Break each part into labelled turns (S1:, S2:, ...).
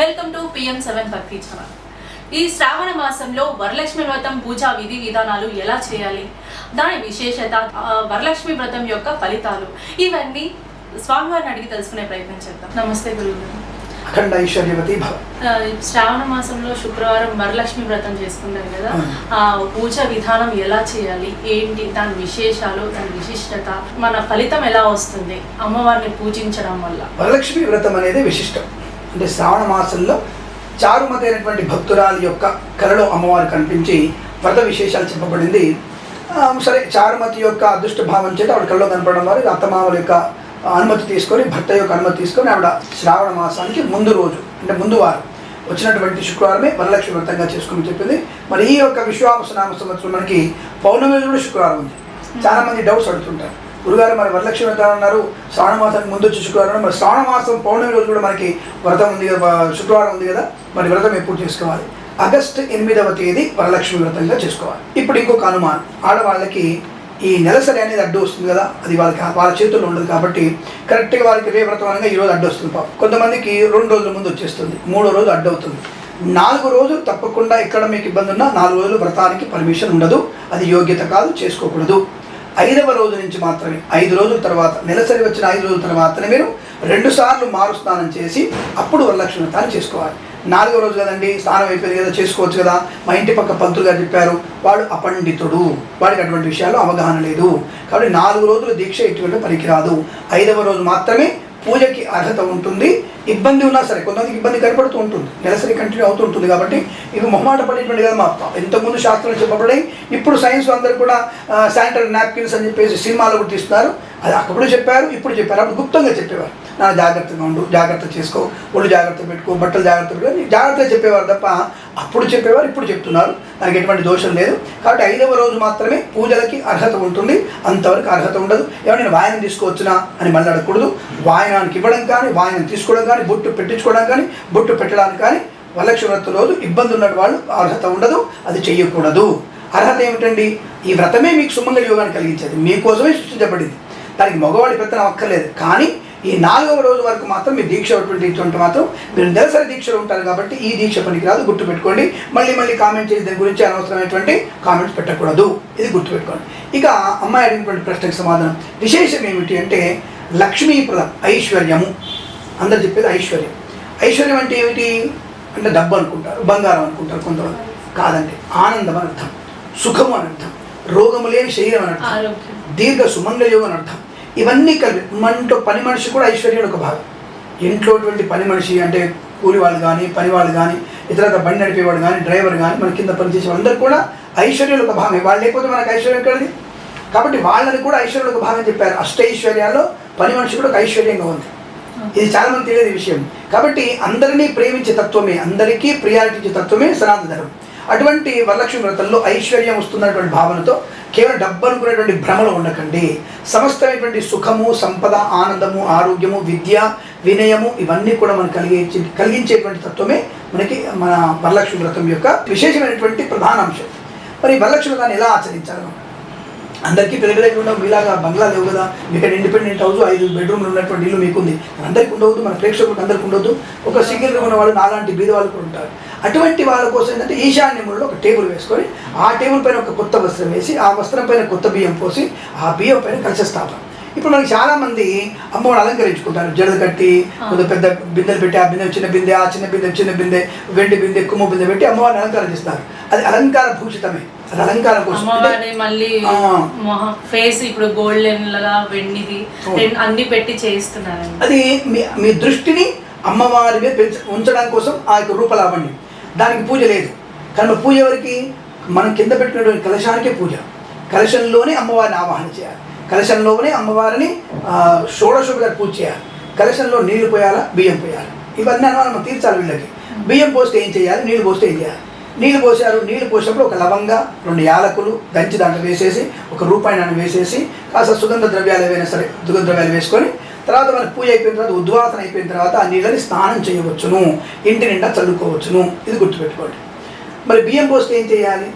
S1: Welcome to PM seven Bhakti channel. ఈ శ్రావణ మాసంలో వరలక్ష్మి వ్రతం పూజా విధి విధానాలు ఎలా చేయాలి? దాని విశేషత వరలక్ష్మి వ్రతం యొక్క ఫలితాలు. ఇవన్నీ స్వామివారిని అడిగి తెలుసుకునే ప్రయత్నం చేద్దాం. నమస్తే గురువు
S2: అఖండ ఐశ్వర్యవతి
S1: శ్రావణ మాసంలో శుక్రవారం వరలక్ష్మి వ్రతం చేసుకుంటారు కదా. ఆ పూజ విధానం ఎలా చేయాలి? ఏంటి? దాని విశేషాలు దాని విశిష్టత మన ఫలితం ఎలా వస్తుంది? అమ్మవారిని పూజించడం వల్ల.
S2: వరలక్ష్మి వ్రతం అనేది విశిష్టం. అంటే శ్రావణ మాసంలో చారుమతి అయినటువంటి భక్తురాలి యొక్క కలలో అమ్మవారు కనిపించి వ్రత విశేషాలు చెప్పబడింది. సరే చారుమతి యొక్క అదృష్ట భావం చేత ఆవిడ కళ్ళలో కనపడడం వారు అత్తమామల యొక్క అనుమతి తీసుకొని భర్త యొక్క అనుమతి తీసుకొని ఆవిడ శ్రావణ మాసానికి ముందు రోజు అంటే ముందు వారం వచ్చినటువంటి శుక్రవారమే వరలక్ష్మి వ్రతంగా చేసుకుని చెప్పింది. మరి ఈ యొక్క విశ్వాసనామ సంవత్సరం మనకి పౌర్ణమి రోజు కూడా శుక్రవారం ఉంది. చాలా మంది డౌట్స్ అడుగుతుంటారు. గురుగారు మరి వరలక్ష్మి వ్రతం అన్నారు. శ్రావణమాసానికి ముందు వచ్చి శుక్రవారం. మరి శ్రావణమాసం పౌర్ణమి రోజు కూడా మనకి వ్రతం ఉంది కదా శుక్రవారం ఉంది కదా మరి వ్రతం ఎప్పుడు చేసుకోవాలి? ఆగస్ట్ ఎనిమిదవ తేదీ వరలక్ష్మి వ్రతంగా చేసుకోవాలి. ఇప్పుడు ఇంకొక అనుమానం. ఆడవాళ్ళకి ఈ నెలసరి అనేది అడ్డు వస్తుంది కదా అది వాళ్ళకి వాళ్ళ చేతుల్లో ఉండదు కాబట్టి కరెక్ట్గా వాళ్ళకి రే వ్రతం అనగా ఈ రోజు అడ్డు వస్తుంది పాపం. కొంతమందికి రెండు రోజుల ముందు వచ్చేస్తుంది మూడో రోజు అడ్డు అవుతుంది. నాలుగు రోజులు తప్పకుండా ఎక్కడ మీకు ఇబ్బంది ఉన్నా నాలుగు రోజులు వ్రతానికి పర్మిషన్ ఉండదు అది యోగ్యత కాదు చేసుకోకూడదు. ఐదవ రోజు నుంచి మాత్రమే ఐదు రోజుల తర్వాత నెలసరి వచ్చిన ఐదు రోజుల తర్వాత మీరు రెండు సార్లు మారు స్నానం చేసి అప్పుడు వరలక్ష్మి వ్రతాన్ని చేసుకోవాలి. నాలుగో రోజు కదండి స్నానం అయిపోయింది కదా చేసుకోవచ్చు కదా. మా ఇంటి పక్క పంతులు గారు చెప్పారు వాడు అపండితుడు వాడికి అటువంటి విషయాలు అవగాహన లేదు. కాబట్టి నాలుగు రోజులు దీక్ష ఎటువంటి పనికిరాదు ఐదవ రోజు మాత్రమే పూజకి అర్హత ఉంటుంది ఇబ్బంది ఉన్నా సరే కొంతమందికి ఇబ్బంది కనపడుతూ ఉంటుంది నెలసరి కంటిన్యూ అవుతూ ఉంటుంది కాబట్టి ఇవి మొహమాట పడేటువంటి కదా మా ఇంతకుముందు శాస్త్రం చెప్పబడాయి ఇప్పుడు సైన్స్ అందరూ కూడా శానిటరీ నాప్కిన్స్ అని చెప్పేసి సినిమాలు కూడా తీస్తున్నారు. అది అప్పుడు చెప్పారు ఇప్పుడు చెప్పారు. అప్పుడు గుప్తంగా చెప్పేవారు. నా జాగ్రత్తగా ఉండు జాగ్రత్త చేసుకో ఒళ్ళు జాగ్రత్త పెట్టుకో బట్టలు జాగ్రత్త పెట్టుకో జాగ్రత్తగా చెప్పేవారు తప్ప అప్పుడు చెప్పేవారు ఇప్పుడు చెప్తున్నారు. దానికి ఎటువంటి దోషం లేదు. కాబట్టి ఐదవ రోజు మాత్రమే పూజలకి అర్హత ఉంటుంది. అంతవరకు అర్హత ఉండదు. ఏమన్నా నేను వాయనం తీసుకోవచ్చునా అని మళ్ళీ అడగకూడదు. వాయనానికి ఇవ్వడం కానీ వాయనం తీసుకోవడం కానీ బొట్టు పెట్టించుకోవడం కానీ బొట్టు పెట్టడానికి కానీ వరలక్ష్మి వ్రత రోజు ఇబ్బంది ఉన్న వాళ్ళు అర్హత ఉండదు. అది చేయకూడదు అర్హత ఏమిటండి? ఈ వ్రతమే మీకు సుమంగళ యోగాన్ని కలిగించేది. మీకోసమే సృష్టించబడింది. దానికి మగవాడి పెత్తనం అక్కర్లేదు. కానీ ఈ నాలుగవ రోజు వరకు మాత్రం మీ దీక్ష ఇటువంటి మాత్రం మీరు నెలసరి దీక్షలో ఉంటారు కాబట్టి ఈ దీక్ష పనికిరాదు గుర్తుపెట్టుకోండి. మళ్ళీ మళ్ళీ కామెంట్ చేసి దాని గురించి అనవసరమైనటువంటి కామెంట్స్ పెట్టకూడదు. ఇది గుర్తుపెట్టుకోండి. ఇక అమ్మాయి అడిగినటువంటి ప్రశ్నకు సమాధానం. విశేషం ఏమిటి అంటే లక్ష్మీప్రదం ఐశ్వర్యము. అందరు చెప్పేది ఐశ్వర్యం. ఐశ్వర్యం అంటే ఏమిటి? అంటే డబ్బు అనుకుంటారు బంగారం అనుకుంటారు కొంతమంది కాదండి ఆనందం అని అర్థం సుఖము అని అర్థం రోగము లేని శరీరం అని అర్థం దీర్ఘ సుమంగళ యోగం అని అర్థం. ఇవన్నీ కలిపి మనతో పని మనిషి కూడా ఐశ్వర్యం ఒక భాగం. ఇంట్లోటువంటి పని మనిషి అంటే కూలి వాళ్ళు కానీ పని వాళ్ళు కానీ ఇతర బండి నడిపేవాడు కానీ డ్రైవర్ కానీ మన కింద పనిచేసే వాళ్ళందరూ కూడా ఐశ్వర్యంలో ఒక భాగమే. వాళ్ళు లేకపోతే మనకు ఐశ్వర్యం ఎక్కడిది కాబట్టి వాళ్ళని కూడా ఐశ్వర్యంలో ఒక భాగం చెప్పారు. అష్టైశ్వర్యాల్లో పని మనిషి కూడా ఒక ఐశ్వర్యంగా ఉంది. ఇది చాలా మంది తెలియదు విషయం. కాబట్టి అందరినీ ప్రేమించే తత్వమే అందరికీ ప్రియారిటీ ఇచ్చే తత్వమే సనాతన ధర్మం. అటువంటి వరలక్ష్మి వ్రతంలో ఐశ్వర్యం వస్తున్నటువంటి భావనతో కేవలం డబ్బు అనుకునేటువంటి భ్రమలో ఉండకండి. సమస్తమైనటువంటి సుఖము సంపద ఆనందము ఆరోగ్యము విద్య వినయము ఇవన్నీ కూడా మనకు కలిగించే కలిగించేటువంటి తత్వమే మనకి మన వరలక్ష్మి వ్రతం యొక్క విశేషమైనటువంటి ప్రధాన అంశం. మరి వరలక్ష్మి వ్రతాన్ని ఎలా ఆచరించాలి అందరికీ ఉండవు. మీలాగా బంగ్లా లేవు కదా. మీకు ఇండిపెండెంట్ హౌస్ ఐదు బెడ్రూమ్లు ఉన్నటువంటి ఇల్లు మీకుంది. అందరికీ ఉండవద్దు మన ప్రేక్షకులకు అందరికీ ఉండవద్దు. ఒక సింగిల్ రూమ్ ఉన్న వాళ్ళు నాలాంటి బీద వాళ్ళు కూడా ఉంటారు. అటువంటి వాళ్ళ కోసం ఏంటంటే ఈశాన్యములలో ఒక టేబుల్ వేసుకొని ఆ టేబుల్ పైన ఒక కొత్త వస్త్రం వేసి ఆ వస్త్రం పైన కొత్త బియ్యం పోసి ఆ బియ్యం పైన కలశ స్థాపన ఇప్పుడు మనకి చాలా మంది అమ్మవారు అలంకరించుకుంటారు. జడలు కట్టి కొంత పెద్ద బిందెలు పెట్టి ఆ బిందె చిన్న బిందె ఆ చిన్న బిందె చిన్న బిందె వెండి బిందె కుమ్మ బిందె పెట్టి అమ్మవారిని అలంకారం చేస్తారు. అది అలంకార భూషితమే. అలంకారం కోసం.
S1: అమ్మవారి మళ్ళీ ఫేస్ ఇప్పుడు గోల్డెన్ లాగా వెండిది అన్ని పెట్టి చేయిస్తున్నారండి.
S2: అది మీ మీ దృష్టిని అమ్మవారి మీద పెంచ ఉంచడం కోసం ఆ యొక్క రూపలావణ్యం దానికి పూజ లేదు. కానీ పూజ ఎవరికి? మనం కింద పెట్టినటువంటి కలశానికే పూజ. కలశంలోనే అమ్మవారిని ఆవాహన చేయాలి. కలశంలోనే అమ్మవారిని షోడశోపచారి పూజ చేయాలి. కలశంలో నీళ్ళు పోయాలా? బియ్యం పోయాలి. ఇవన్నీ అనుమానం మనం తీర్చాలి వీళ్ళకి. బియ్యం పోస్తే ఏం చేయాలి? నీళ్ళు పోస్తే ఏం చేయాలి? నీళ్ళు పోసారు నీళ్ళు పోసినప్పుడు ఒక లవంగా రెండు యాలకులు దంచి దాంట్లో వేసేసి ఒక రూపాయి నాన్న వేసేసి కాస్త సుగంధ ద్రవ్యాలు ఏవైనా సరే సుగంధ ద్రవ్యాలు వేసుకొని తర్వాత మన పూజ అయిపోయిన తర్వాత ఉద్వాసన అయిపోయిన తర్వాత ఆ నీళ్ళని స్నానం చేయవచ్చును. ఇంటి నిండా చల్లుకోవచ్చును. ఇది గుర్తుపెట్టుకోండి. మరి బియ్యం పోస్తే ఏం చేయాలి?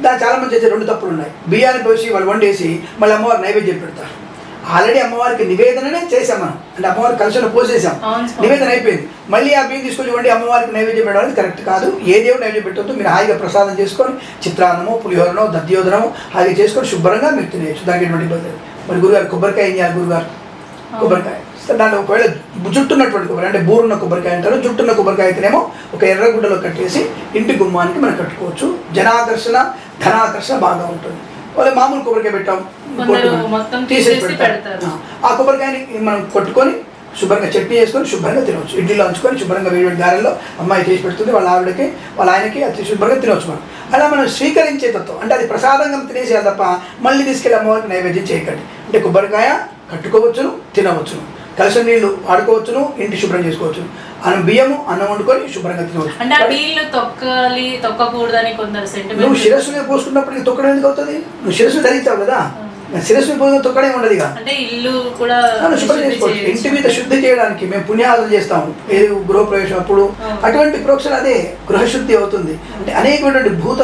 S2: దాని చాలామంది అయితే చేసే రెండు తప్పులు ఉన్నాయి. బియ్యాన్ని పోసి వాళ్ళు వండేసి మళ్ళీ అమ్మవారు నైవేద్యం పెడతారు. ఆల్రెడీ అమ్మవారికి నివేదననే చేసాం మనం. అంటే అమ్మవారికి కలశంలో పోసేసాం. నివేదన అయిపోయింది. మళ్ళీ ఆ బియ్యం తీసుకొని ఇవ్వండి అమ్మవారికి నైవేద్యం పెట్టడం కరెక్ట్ కాదు. ఏ దేవుడు నైవేద్యం పెట్టొద్దు మీరు హాయిగా ప్రసాదం చేసుకొని చిత్రాన్నమో పులిహోరనో దద్యోదనమో హాయిగా చేసుకొని శుభ్రంగా మీరు తినేయచ్చు. దానికి ఎటువంటి ఇబ్బంది మరి గురుగారు కొబ్బరికాయ ఏం చేయాలి గురుగారు? కొబ్బరికాయ. దాంట్లో ఒకవేళ జుట్టున్నటువంటి కొబ్బరి అంటే బూరున్న కొబ్బరికాయ అంటారు. జుట్టున్న కొబ్బరికాయ అయితేనేమో ఒక ఎర్ర గుడ్డలో కట్టేసి ఇంటి గుమ్మానికి మనం కట్టుకోవచ్చు. జనాకర్షణ ధనాకర్షణ బాగా ఉంటుంది. వాళ్ళ మామూలు కొబ్బరికాయ పెట్టాం. తీసేసి. ఆ కొబ్బరికాయని మనం కొట్టుకొని శుభ్రంగా చట్నీ చేసుకొని శుభ్రంగా తినవచ్చు. ఇడ్లీలో ఉంచుకొని శుభ్రంగా వేడి గారెల్లో అమ్మాయి చేసి పెడుతుంది వాళ్ళ ఆవిడకి వాళ్ళ ఆయనకి అది శుభ్రంగా తినవచ్చు మనం. అలా మనం స్వీకరించే తత్వం అంటే అది ప్రసాదంగా తినేసేయాలి తప్ప మళ్ళీ తీసుకెళ్ళి అమ్మవారికి నైవేద్యం చేయకండి. అంటే కొబ్బరికాయ కట్టుకోవచ్చును తినవచ్చును. కలిసిన నీళ్ళు వాడుకోవచ్చును ఇంటి శుభ్రం చేసుకోవచ్చును. అన్నం బియ్యము అన్నం వండుకొని శుభ్రంగా తినవచ్చు.
S1: అంటే నీళ్ళు తొక్కాలి తొక్కకూడదని కొందరు
S2: నువ్వు
S1: సెంటిమెంట్
S2: శిరస్సు మీద పోసుకున్నప్పుడు నీకు తొక్కడం ఎందుకు అవుతుంది? నువ్వు శిరస్సు ధరించావు కదా. శిరస్సు మీద పోసిన తొక్కడే ఉండదు ఇక
S1: అంటే ఇల్లు కూడా
S2: శుభ్రం చేసుకోవచ్చు. ఇంటి మీద శుద్ధి చేయడానికి మేము పుణ్యాలు చేస్తాము. ఏది గృహప్రవేశం అప్పుడు. అటువంటి ప్రోక్షణ అదే గృహశుద్ధి అవుతుంది. అంటే అనేకమైనటువంటి భూత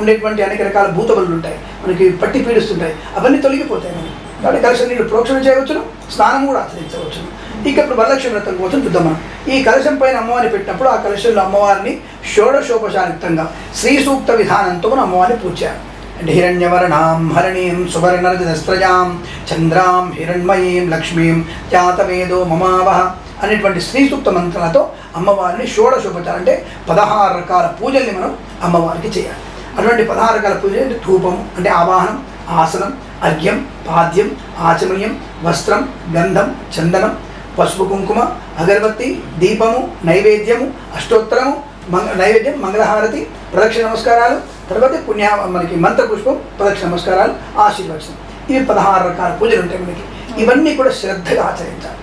S2: ఉండేటువంటి అనేక రకాల భూత బలులు ఉంటాయి. మనకి పట్టి పీడిస్తుంటాయి. అవన్నీ తొలగిపోతాయి మనకి. కాబట్టి కలశం నీళ్ళు ప్రోక్షణ చేయవచ్చును స్నానం కూడా ఆచరించవచ్చును. ఇక ఇప్పుడు వరలక్ష్మి వ్రతం కోసం చూద్దాం మనం. ఈ కలశం పైన అమ్మవారిని పెట్టినప్పుడు ఆ కలశంలో అమ్మవారిని షోడశోపచారిక్తంగా శ్రీ సూక్త విధానంతో మనం అమ్మవారిని పూజ చేయాలి. అంటే హిరణ్యవర్ణాం హరణీం సువర్ణరజస్త్రజాం చంద్రాం హిరణ్మయీం లక్ష్మీం జాతవేదో మమావహ అనేటువంటి శ్రీ సూక్త మంత్రాలతో అమ్మవారిని షోడశోపచారం. అంటే పదహారు రకాల పూజల్ని మనం అమ్మవారికి చేయాలి. అటువంటి పదహారు రకాల పూజలు అంటే ధూపం అంటే ఆవాహనం ఆసనం అర్ఘ్యం పాద్యం ఆచమనీయం వస్త్రం గంధం చందనం పసుపు కుంకుమ అగరబత్తి దీపము నైవేద్యము అష్టోత్తరము మంగ నైవేద్యం మంగళహారతి ప్రదక్షిణ నమస్కారాలు తర్వాత పుణ్య మనకి మంత్రపుష్పం ప్రదక్షిణ నమస్కారాలు ఆశీర్వచనం. ఇవి పదహారు రకాల పూజలు ఉంటాయి మనకి. ఇవన్నీ కూడా శ్రద్ధగా ఆచరించాలి.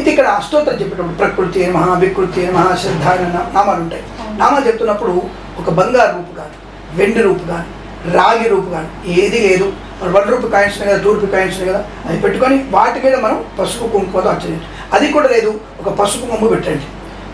S2: ఇది ఇక్కడ అష్టోత్తరం చెప్పేటప్పుడు ప్రకృతి మహా వికృతి మహా శ్రద్ధ నామాలు ఉంటాయి. నామాలు చెప్తున్నప్పుడు ఒక బంగారు రూపు కానీ వెండి రూపు కానీ రాగి రూపు కానీ ఏది లేదు. వన్ రూపు ఉన్నాయి కదా టూ రూపీ కాయిన్స్ ఉన్నాయి కదా అది పెట్టుకొని వాటి మీద మనం పసుపు కుంకుమతో అర్చనించు అది కూడా లేదు. ఒక పసుపు కొమ్ము పెట్టండి.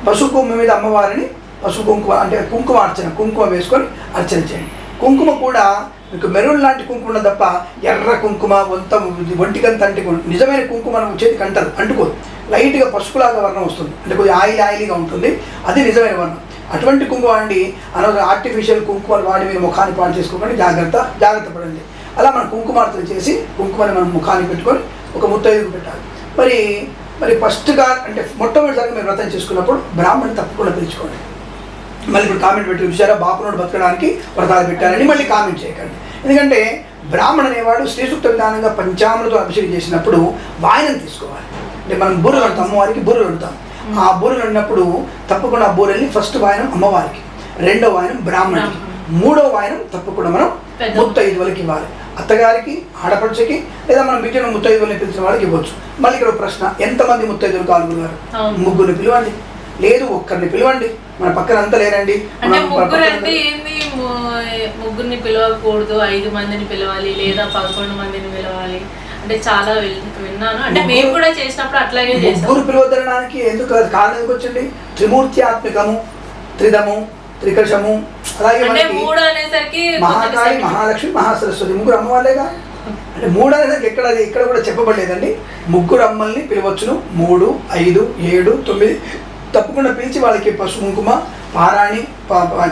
S2: పసుపు కొమ్ము మీద అమ్మవారిని పసుపు కుంకుమ అంటే కుంకుమ అర్చన కుంకుమ వేసుకొని అర్చన చేయండి. కుంకుమ కూడా మీకు మెరూన్ లాంటి కుంకుమ తప్ప ఎర్ర కుంకుమ వంత ఒంటికంత అంటే నిజమైన కుంకుమ మనం చేతికి అంటదు అంటుకోదు లైట్గా పసుపులాగా వర్ణం వస్తుంది. అంటే కొద్దిగా ఆయిల్ ఆయిలీగా ఉంటుంది. అది నిజమైన వర్ణం. అటువంటి కుంకుమ అండి అనవసరం ఆర్టిఫిషియల్ కుంకుమలు వాడి మీరు ముఖాన్ని పాడు చేసుకోకండి జాగ్రత్త జాగ్రత్త పడండి. అలా మనం కుంకుమార్తలు చేసి కుంకుమని మనం ముఖానికి పెట్టుకొని ఒక ముత్తైదుకు పెట్టాలి. మరి మరి ఫస్ట్గా అంటే మొట్టమొదటిసారిగా మీరు వ్రతం చేసుకున్నప్పుడు బ్రాహ్మణ్ తప్పకుండా పిలుచుకోండి. మళ్ళీ ఇప్పుడు కామెంట్ పెట్టి చూసారా బాపునోడు బతకడానికి వ్రతాలు పెట్టారని మళ్ళీ కామెంట్ చేయకండి. ఎందుకంటే బ్రాహ్మణ అనేవాడు శ్రీసూక్త విధానంగా పంచామృతం అభిషేకం చేసినప్పుడు వాయనం తీసుకోవాలి. అంటే మనం బూరెలు వండుతాం అమ్మవారికి బూరెలు వండుతాం. ఆ బూరెలు వండినప్పుడు తప్పకుండా ఆ బూరెల్ని ఫస్ట్ వాయనం అమ్మవారికి రెండో వాయనం బ్రాహ్మణుడికి మూడో వాయనం తప్పకుండా మనం
S1: పెద్ద-
S2: ముత్తైదువులకి ఇవ్వాలి. అత్తగారికి ఆడపడుచుకి లేదా మనం బిడ్డను ముత్తైదువులని పిలిచిన వాళ్ళకి ఇవ్వచ్చు. మళ్ళీ ఇక్కడ ప్రశ్న ఎంతమంది ముత్తైదువులు గురుగారు
S1: అవును.
S2: ముగ్గురిని పిలవండి. లేదు ఒక్కరిని పిలవండి. మన పక్కన అంతా లేరండి.
S1: ముగ్గురిని పిలవకూడదు ఐదు మందిని పిలవాలి లేదా పదకొండు మందిని పిలవాలి. అంటే చాలా విన్- విన్నాను. అంటే మేము కూడా చేసినప్పుడు అట్లాగే
S2: ముగ్గురు పిలువద్దనడానికి ఎందుకు కారణం ఎందుకు వచ్చింది? త్రిమూర్త్యాత్మికము త్రిదము త్రికషము అలాగే మనకి
S1: మూడు అనేసరికి
S2: మహాకాళి మహాలక్ష్మి మహాసరస్వతి ముగ్గురు అమ్మవాళ్ళేగా? అంటే మూడు అనేది ఎక్కడ అది ఎక్కడ కూడా చెప్పబడలేదండి. ముగ్గురు అమ్మల్ని పిలవచ్చును. మూడు ఐదు ఏడు తొమ్మిది. తప్పకుండా పిలిచి వాళ్ళకి పసుపు కుంకుమ పారాణి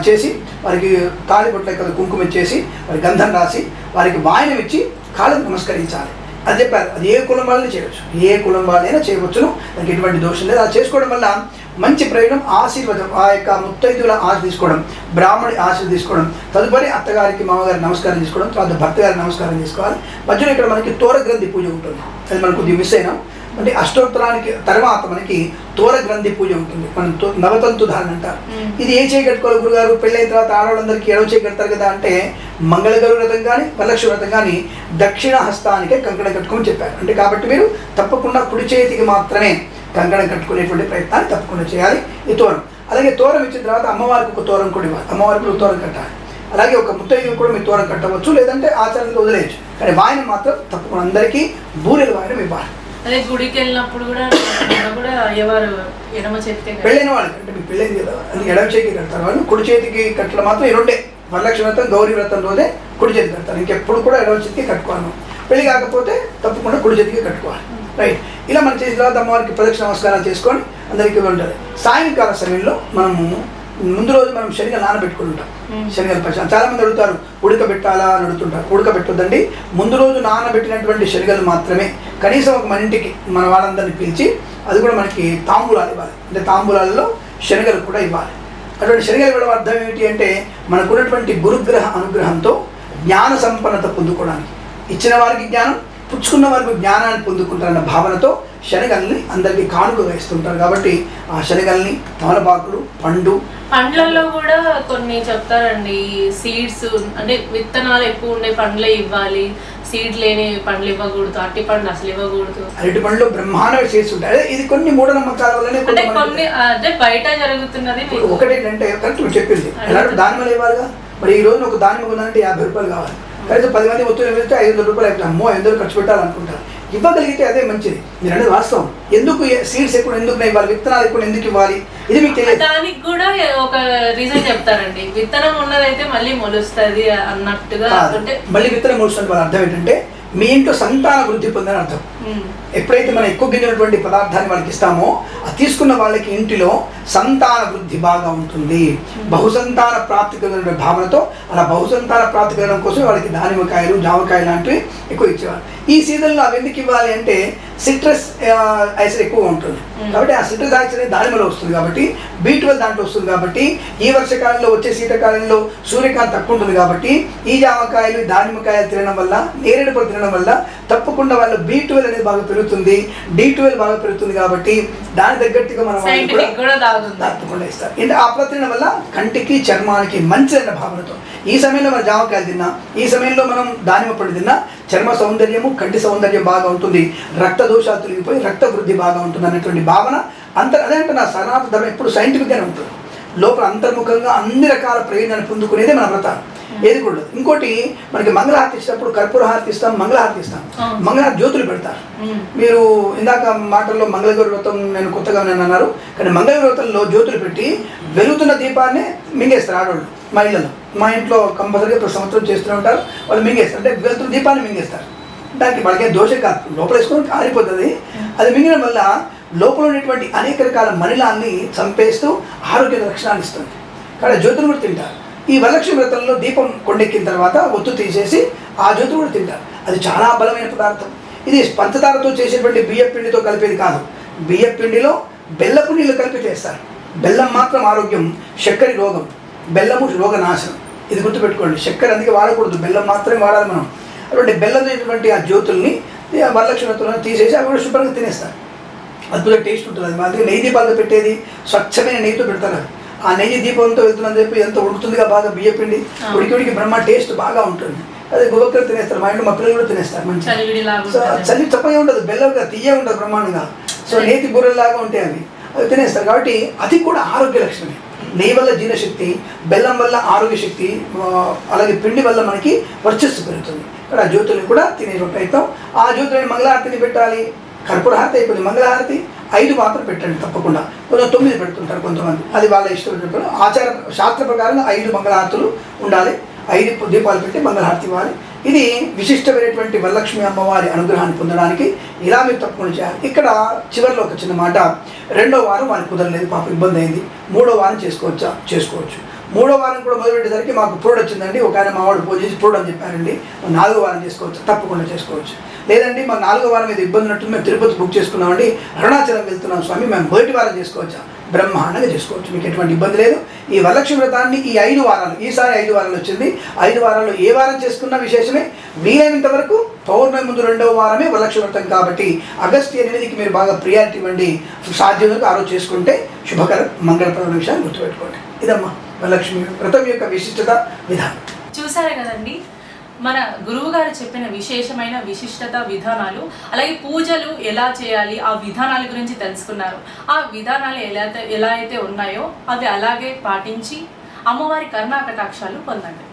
S2: చేసి వారికి తాళి బొట్ల కదా కుంకుమ ఇచ్చేసి వారికి గంధం రాసి వారికి వాయనం ఇచ్చి కాళ్ళకు నమస్కరించాలి. అది చెప్పారు. అది ఏ కులం వాళ్ళని చేయవచ్చు. ఏ కులం వాళ్ళైనా చేయవచ్చును. దానికి ఎటువంటి దోషం లేదు. అది చేసుకోవడం వల్ల మంచి ప్రయోజనం ఆశీర్వాదం ఆ యొక్క ముత్తైదుల ఆశ తీసుకోవడం బ్రాహ్మణి ఆశ తీసుకోవడం తదుపరి అత్తగారికి మామగారి నమస్కారం తీసుకోవడం తర్వాత భర్త గారికి నమస్కారం తీసుకోవాలి మధ్యలో ఇక్కడ మనకి తోర గ్రంథి పూజ ఉంటుంది. అది మనకు కొద్దిగా మిస్ అయినాం. అంటే అష్టోత్తరానికి తర్వాత మనకి తోర గ్రంథి పూజ ఉంటుంది. మనం నవతంతు ధారణ అంటారు. ఇది ఏ చేయగట్టుకోవాలి గురుగారు? పెళ్ళైన తర్వాత ఆడవాళ్ళందరికీ ఎడవ చేయగడతారు కదా అంటే మంగళగౌరి వ్రతం కానీ వరలక్ష్మి వ్రతం కానీ దక్షిణ హస్తానికే కంకణం కట్టుకోమని చెప్పారు. అంటే కాబట్టి మీరు తప్పకుండా కుడి చేతికి మాత్రమే కంకణం కట్టుకునేటువంటి ప్రయత్నాన్ని తప్పకుండా చేయాలి. ఈ తోరం అలాగే తోరం ఇచ్చిన తర్వాత అమ్మవారికి ఒక తోరం కూడా ఇవ్వాలి. అమ్మవారికి ఒక తోరం కట్టాలి. అలాగే ఒక ముత్తైదు కూడా మీరు తోరం కట్టవచ్చు లేదంటే ఆచరణలో వదిలేయచ్చు. కానీ వాయనం మాత్రం తప్పకుండా అందరికీ బూరెల వాయనం ఇవ్వాలి.
S1: అదే గుడికి వెళ్ళినప్పుడు కూడా కూడా అయ్యవారు ఎడమ చేతికే.
S2: పెళ్ళైన వాళ్ళకి అంటే మీకు పెళ్ళైంది కదా అది ఎడమ చేతికి కడతారు. వాళ్ళు కుడి చేతికి కట్టడం మాత్రం ఈ రెండే వరలక్ష్మి వ్రతం గౌరీ వ్రతం రోజే కుడి చేతికి కడతారు. ఇంకెప్పుడు కూడా ఎడమ చేతికి కట్టుకోను. పెళ్ళి కాకపోతే తప్పకుండా కుడి చేతికి కట్టుకోవాలి. రైట్ ఇలా మనం చేసిన తర్వాత అమ్మవారికి ప్రదక్షిణ నమస్కారాలు చేసుకొని అందరికీ ఉంటుంది సాయంకాల సమయంలో మనము ముందు రోజు మనం శనగలు నానబెట్టుకుని ఉంటాం
S1: మ్మ్.
S2: శనగలు పచ్చ చాలా మంది అడుగుతారు ఉడకబెట్టాలా అని అడుగుతుంటారు. ఉడకబెట్టొద్దండి. ముందు రోజు నానబెట్టినటువంటి శనగలు మాత్రమే కనీసం ఒక మన ఇంటికి మన వాళ్ళందరినీ పిలిచి అది కూడా మనకి తాంబూలాలు ఇవ్వాలి. అంటే తాంబూలాలలో శనగలు కూడా ఇవ్వాలి. అటువంటి శనగలు ఇవ్వడం అర్థం ఏమిటి అంటే మనకున్నటువంటి గురుగ్రహ అనుగ్రహంతో జ్ఞాన సంపన్నత పొందుకోవడానికి. ఇచ్చిన వారికి జ్ఞానం పుచ్చుకున్న వారికి జ్ఞానాన్ని పొందుకుంటారన్న భావనతో శనగల్ని అందరికీ కానుకగా ఇస్తుంటారు కాబట్టి ఆ శనగల్ని తమలపాకులు పండు
S1: పండ్లలో కూడా కొన్ని చెప్తారండి. సీడ్స్ అంటే విత్తనాలు ఎక్కువ ఉండే పండ్లే ఇవ్వాలి. సీడ్ లేని పండ్లు ఇవ్వకూడదు అట్టి పండ్లు అసలు ఇవ్వకూడదు.
S2: అరటి పండ్లు బ్రహ్మాండంగా చేసి ఉంటాయి. అదే ఇది కొన్ని మూఢనమ్మకాల వల్లనే
S1: అంటే కొన్ని అంటే బయట జరుగుతున్నది
S2: ఒకటి ఏంటంటే కరెక్ట్ చెప్పింది. దానిమలు ఇవ్వాలిగా మరి ఈ రోజు ఒక దానిమ కొనాలంటే యాభై రూపాయలు కావాలి. కనీసం పది మంది మొత్తం వెళ్తే ఐదు వందల రూపాయలు అయిపోతుంది అమ్మో ఐదు వందలు ఖర్చు పెట్టాలనుకుంటారు ఇవ్వగలిగితే అదే మంచిది. మీరు అనేది వాస్తవం. ఎందుకు సీడ్స్ ఎక్కువ ఎందుకు ఇవ్వాలి విత్తనాలు ఎక్కువ ఎందుకు ఇవ్వాలి? ఇది మీకు తెలియదు.
S1: దానికి కూడా ఒక రీజన్ చెప్తారండి. విత్తనం ఉన్నదైతే మళ్ళీ మొలుస్తుంది అన్నట్టుగా. అంటే
S2: మళ్ళీ విత్తనం మోస్తున్న వాళ్ళ అర్థం ఏంటంటే మీ ఇంట్లో సంతాన వృద్ధి పొందని అర్థం. ఎప్పుడైతే మనం ఎక్కువ గిన్నెటువంటి పదార్థాన్ని వాళ్ళకి ఇస్తామో అది తీసుకున్న వాళ్ళకి ఇంటిలో సంతాన వృద్ధి బాగా ఉంటుంది. బహుసంతాన ప్రాప్తి కలిగిన భావనతో అలా బహుసంతాన ప్రాప్తి కలగడం కోసం వాళ్ళకి దానిమ్మకాయలు జామకాయలు లాంటివి ఎక్కువ ఇచ్చేవారు ఈ సీజన్లో అవి ఎందుకు ఇవ్వాలి అంటే సిట్రస్ ఐసర్ ఎక్కువ ఉంటుంది. కాబట్టి ఆ సిట్రస్ ఐసర్ అనేది దానిమ్మలో వస్తుంది కాబట్టి బీ దాంట్లో వస్తుంది కాబట్టి ఈ వర్షకాలంలో వచ్చే శీతకాలంలో సూర్యకాంతి తక్కువ ఉంటుంది కాబట్టి ఈ జామకాయలు దానిమ్మకాయలు తినడం వల్ల నేరేడు పళ్ళు తినడం వల్ల తప్పకుండా వాళ్ళ బీ ట్వెల్వ్ అనేది బాగా పెరుగుతుంది. డి ట్వెల్వ్ బాగా పెరుగుతుంది కాబట్టి దాని తగ్గట్టుగా మనం తప్పకుండా ఇస్తారు. అంటే ఆ పళ్ళ తినడం వల్ల కంటికి చర్మానికి మంచిదన్న భావనతో. ఈ సమయంలో మనం జామకాయలు తిన్నా ఈ సమయంలో మనం దానిమ్మ పళ్ళు తిన్నా చర్మ సౌందర్యము కంటి సౌందర్యం బాగా ఉంటుంది. రక్త దోషాలు తొలగిపోయి రక్త వృద్ధి బాగా ఉంటుంది అన్నటువంటి భావన అంత అదే అంటే నా సనాతన ధర్మం ఎప్పుడు సైంటిఫిక్గానే ఉంటుంది. లోపల అంతర్ముఖంగా అన్ని రకాల ప్రయోజనాలు పొందుకునేదే మన వ్రతాలు. ఏది కూడా. ఇంకోటి మనకి మంగళహారతి ఇచ్చినప్పుడు కర్పూర హారతి ఇస్తాం మంగళహారతి ఇస్తాం. మంగళహారతి జ్యోతులు పెడతారు. మీరు ఇందాక మాటల్లో మంగళగౌరి వ్రతం నేను కొత్తగా నేను అన్నారు. కానీ మంగళగౌరి వ్రతంలో జ్యోతులు పెట్టి వెలుగుతున్న దీపాన్ని మింగేస్తారు ఆడవాళ్ళు మా ఇళ్ళలో. మా ఇంట్లో కంపల్సరీగా ప్రతి సంవత్సరం చేస్తూనే ఉంటారు. వాళ్ళు మింగేస్తారు. అంటే వెలుతున్న దీపాన్ని మింగేస్తారు. దానికి వాళ్ళకి దోషం కాదు. లోపల వేసుకొని ఆరిపోతుంది. అది మింగడం వల్ల లోపల ఉన్నటువంటి అనేక రకాల మలినాల్ని చంపేస్తూ ఆరోగ్య రక్షణాన్ని ఇస్తుంది. కానీ జ్యోతులు కూడా తింటారు. ఈ వరలక్ష్మి వ్రతంలో దీపం కొండెక్కిన తర్వాత ఒత్తు తీసేసి ఆ జ్యోతులు కూడా తింటారు. అది చాలా బలమైన పదార్థం. ఇది పంచదారతో చేసేటువంటి బియ్య పిండితో కలిపేది కాదు. బియ్య పిండిలో బెల్లపు నీళ్ళు కలిపి చేస్తారు. బెల్లం మాత్రం ఆరోగ్యం చక్కెర రోగం. బెల్లము రోగ నాశనం ఇది గుర్తుపెట్టుకోండి. చక్కెర అందుకే వాడకూడదు. బెల్లం మాత్రమే వాడాలి మనం. అటువంటి బెల్లం తినేటువంటి ఆ జ్యోతుల్ని వరలక్ష్మి వ్రతంలో తీసేసి అవి కూడా శుభ్రంగా తినేస్తారు. అద్భుత టేస్ట్ ఉంటుంది. అది దగ్గర నెయ్యి దీపాలతో పెట్టేది స్వచ్ఛమైన నెయ్యితో పెడతారు ఆ నెయ్యి దీపంతో వెళ్తుందని చెప్పి ఎంత ఉడుకుతుందిగా బాగా బియ్య పిండి
S1: ఆ.
S2: ఉడికి ఉడికి బ్రహ్మ టేస్ట్ బాగా ఉంటుంది. అదే గుబక్కలు తినేస్తారు మా ఇంట్లో మా పిల్లలు కూడా తినేస్తారు మంచిగా. సో. చల్లి చప్పగా ఉండదు బెల్లగా తీయ ఉంటుంది బ్రహ్మాండంగా. సో నేతి బూరెల్లాగా ఉంటాయి అవి. అవి తినేస్తారు కాబట్టి అది కూడా ఆరోగ్య లక్షణమే. నెయ్యి వల్ల జీర్ణశక్తి బెల్లం వల్ల ఆరోగ్య శక్తి అలాగే పిండి వల్ల మనకి వర్చస్సు పెరుగుతుంది. ఇక్కడ ఆ జ్యోతుల్ని కూడా తినే ప్రయత్నం. ఆ జ్యోతులని మంగళహారతిని పెట్టాలి. కర్పూర హారతి అయిపోయింది మంగళహారతి. ఐదు మాత్రం పెట్టండి తప్పకుండా. కొంచెం తొమ్మిది పెడుతుంటారు కొంతమంది. అది వాళ్ళ ఇష్టం చెప్పారు. ఆచార శాస్త్ర ప్రకారంగా ఐదు మంగళహారతులు ఉండాలి. ఐదు దీపాలు పెట్టి మంగళహారతి ఇవ్వాలి. ఇది విశిష్టమైనటువంటి వరలక్ష్మి అమ్మవారి అనుగ్రహాన్ని పొందడానికి ఇలా మీరు తప్పకుండా చేయాలి. ఇక్కడ చివరిలో ఒక చిన్న మాట. రెండో వారం వారికి కుదరలేదు పాప ఇబ్బంది అయింది. మూడో వారం చేసుకోవచ్చా? చేసుకోవచ్చు. మూడో వారం కూడా మొదలుపెట్టేసరికి మాకు పురుడు వచ్చిందండి. ఒక ఆయన మావాడు పూజ చేసి పురుడు అని చెప్పారండి. నాలుగో వారం చేసుకోవచ్చు. తప్పకుండా చేసుకోవచ్చు. లేదండి మాకు నాలుగో వారం మీద ఇబ్బంది ఉన్నట్టు మేము తిరుపతి బుక్ చేసుకున్నామండి. అరుణాచలం వెళ్తున్నాం స్వామి. మేము మొదటి వారం చేసుకోవచ్చా? బ్రహ్మాండంగా చేసుకోవచ్చు. మీకు ఎటువంటి ఇబ్బంది లేదు. ఈ వరలక్ష్మి వ్రతాన్ని ఈ ఐదు వారాలు ఈసారి ఐదు వారాలు వచ్చింది. ఐదు వారాల్లో ఏ వారం చేసుకున్న విశేషమే. వీలైనంత వరకు పౌర్ణమి ముందు రెండవ వారమే వరలక్ష్మి వ్రతం కాబట్టి ఆగస్టు ఎనిమిదికి మీరు బాగా ప్రియారిటీ ఇవ్వండి. సాధ్యం వరకు ఆ రోజు చేసుకుంటే శుభకరం మంగళప్రదమైన విషయాన్ని గుర్తుపెట్టుకోండి. ఇదమ్మా. లక్ష్మి వ్రతం యొక్క విశిష్టత విధానం.
S1: చూసారే కదండి మన గురువు గారు చెప్పిన విశేషమైన విశిష్టత విధానాలు అలాగే పూజలు ఎలా చేయాలి ఆ విధానాల గురించి తెలుసుకున్నారు. ఆ విధానాలు ఎలా అయితే ఎలా అయితే ఉన్నాయో అవి అలాగే పాటించి అమ్మవారి కరుణా కటాక్షాలు పొందండి.